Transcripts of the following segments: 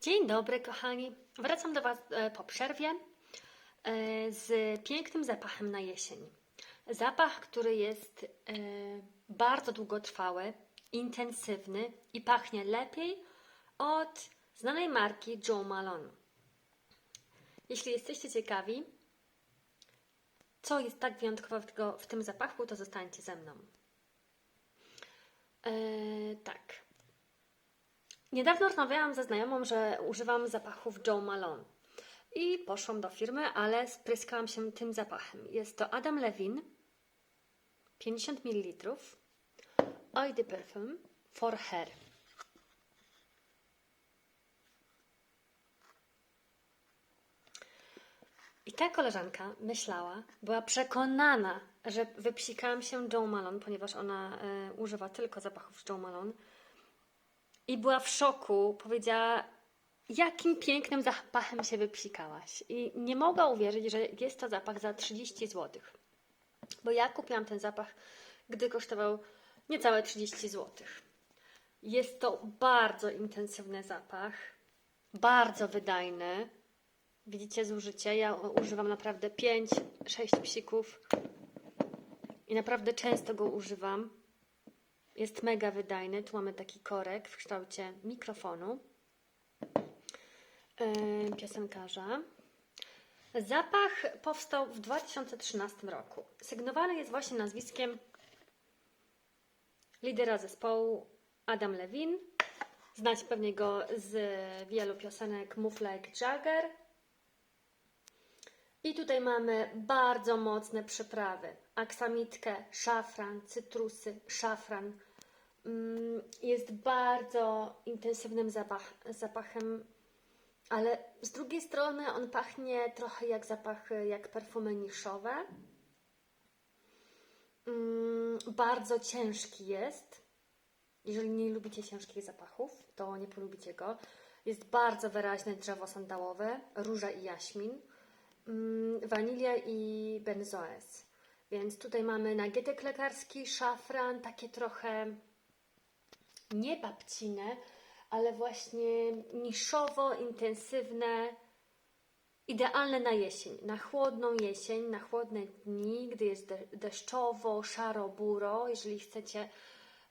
Dzień dobry, kochani. Wracam do Was e, po przerwie e, z pięknym zapachem na jesień. Zapach, który jest e, bardzo długotrwały, intensywny i pachnie lepiej od znanej marki Joe Malone. Jeśli jesteście ciekawi, co jest tak wyjątkowego w tym zapachu, to zostańcie ze mną. E, tak. Niedawno rozmawiałam ze znajomą, że używam zapachów Joe Malone. I poszłam do firmy, ale spryskałam się tym zapachem. Jest to Adam Levine, 50 ml, Eau de Parfum for Hair. I ta koleżanka myślała, była przekonana, że wypsikałam się Joe Malone, ponieważ ona e, używa tylko zapachów Joe Malone. I była w szoku. Powiedziała, jakim pięknym zapachem się wypsikałaś. I nie mogła uwierzyć, że jest to zapach za 30 zł. Bo ja kupiłam ten zapach, gdy kosztował niecałe 30 zł. Jest to bardzo intensywny zapach, bardzo wydajny. Widzicie zużycie? Ja używam naprawdę 5-6 psików i naprawdę często go używam. Jest mega wydajny. Tu mamy taki korek w kształcie mikrofonu yy, piosenkarza. Zapach powstał w 2013 roku. Sygnowany jest właśnie nazwiskiem lidera zespołu Adam Levine. Znacie pewnie go z wielu piosenek Move Like Jagger. I tutaj mamy bardzo mocne przyprawy. Aksamitkę, szafran, cytrusy, szafran. Mm, Jest bardzo intensywnym zapach, zapachem, ale z drugiej strony on pachnie trochę jak zapachy, jak perfumy niszowe. Mm, Bardzo ciężki jest. Jeżeli nie lubicie ciężkich zapachów, to nie polubicie go. Jest bardzo wyraźne drzewo sandałowe, róża i jaśmin, mm, wanilia i benzoes. Więc tutaj mamy nagietek lekarski, szafran, takie trochę nie babcine, ale właśnie niszowo, intensywne, idealne na jesień, na chłodną jesień, na chłodne dni, gdy jest de- deszczowo, szaro, buro, jeżeli chcecie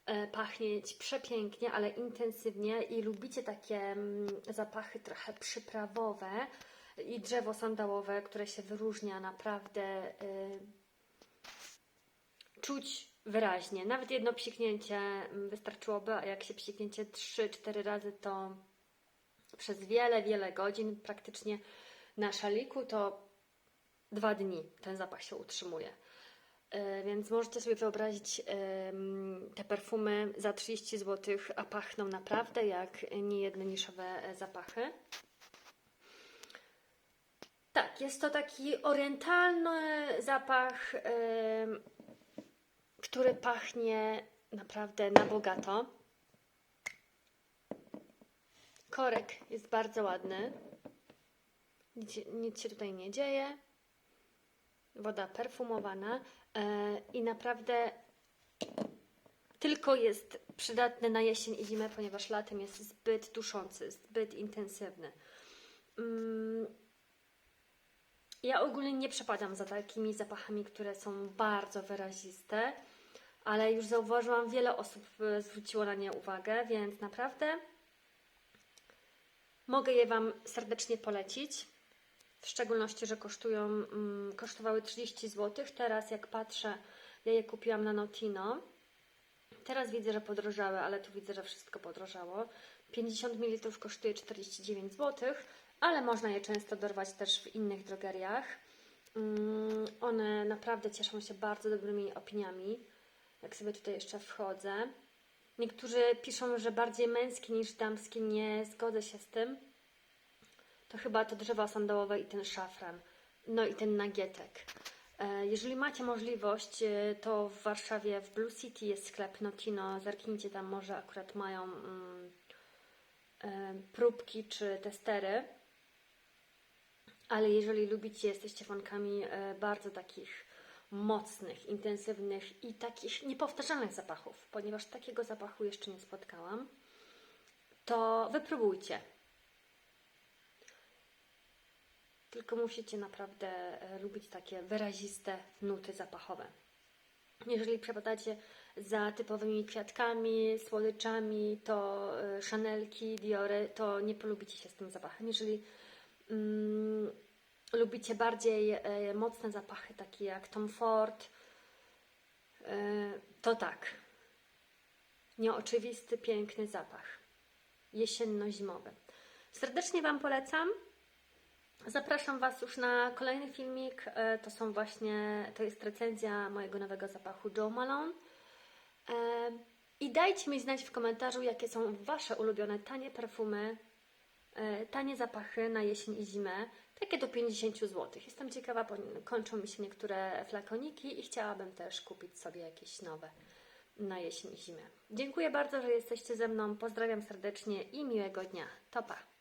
e, pachnieć przepięknie, ale intensywnie i lubicie takie mm, zapachy trochę przyprawowe i drzewo sandałowe, które się wyróżnia naprawdę y, czuć wyraźnie. Nawet jedno psiknięcie mm, wystarczyłoby, a jak się psiknięcie 3-4 razy, to przez wiele, wiele godzin, praktycznie na szaliku, to dwa dni ten zapach się utrzymuje. E, Więc możecie sobie wyobrazić te perfumy za 30 zł, a pachną naprawdę jak niejedne niszowe zapachy. Tak, jest to taki orientalny zapach, który pachnie naprawdę na bogato. Korek jest bardzo ładny. Nic, nic się tutaj nie dzieje. Woda perfumowana e, i naprawdę tylko jest przydatny na jesień i zimę, ponieważ latem jest zbyt duszący, zbyt intensywny. Mm, ja ogólnie nie przepadam za takimi zapachami, które są bardzo wyraziste, ale już zauważyłam, wiele osób e, zwróciło na nie uwagę, więc naprawdę mogę je Wam serdecznie polecić. W szczególności, że kosztują, mm, kosztowały 30 zł. Teraz, jak patrzę, ja je kupiłam na Notino. Teraz widzę, że podrożały, ale tu widzę, że wszystko podrożało. 50 ml kosztuje 49 zł, ale można je często dorwać też w innych drogeriach. Mm, One naprawdę cieszą się bardzo dobrymi opiniami. Jak sobie tutaj jeszcze wchodzę. Niektórzy piszą, że bardziej męski niż damski. Nie zgodzę się z tym. To chyba to drzewo sandałowe i ten szafran. No i ten nagietek. E, Jeżeli macie możliwość, e, to w Warszawie w Blue City jest sklep Notino. Zerknijcie tam, może akurat mają mm, e, próbki czy testery. Ale jeżeli lubicie, jesteście fankami bardzo takich mocnych, intensywnych i takich niepowtarzalnych zapachów, ponieważ takiego zapachu jeszcze nie spotkałam, to wypróbujcie. tylko musicie naprawdę e, lubić takie wyraziste nuty zapachowe. Jeżeli przepadacie za typowymi kwiatkami, słodyczami, to y, Chanelki, Diory, to nie polubicie się z tym zapachem. Jeżeli mm, lubicie bardziej y, mocne zapachy, takie jak Tom Ford, y, to tak. Nieoczywisty, piękny zapach. Jesienno-zimowy. Serdecznie Wam polecam. Zapraszam Was już na kolejny filmik. E, To są właśnie, to jest recenzja mojego nowego zapachu Joe Malone. E, I dajcie mi znać w komentarzu, jakie są Wasze ulubione tanie perfumy, e, tanie zapachy na jesień i zimę, takie do 50 zł. Jestem ciekawa, bo kończą mi się niektóre flakoniki i chciałabym też kupić sobie jakieś nowe na jesień i zimę. Dziękuję bardzo, że jesteście ze mną. Pozdrawiam serdecznie i miłego dnia. Topa!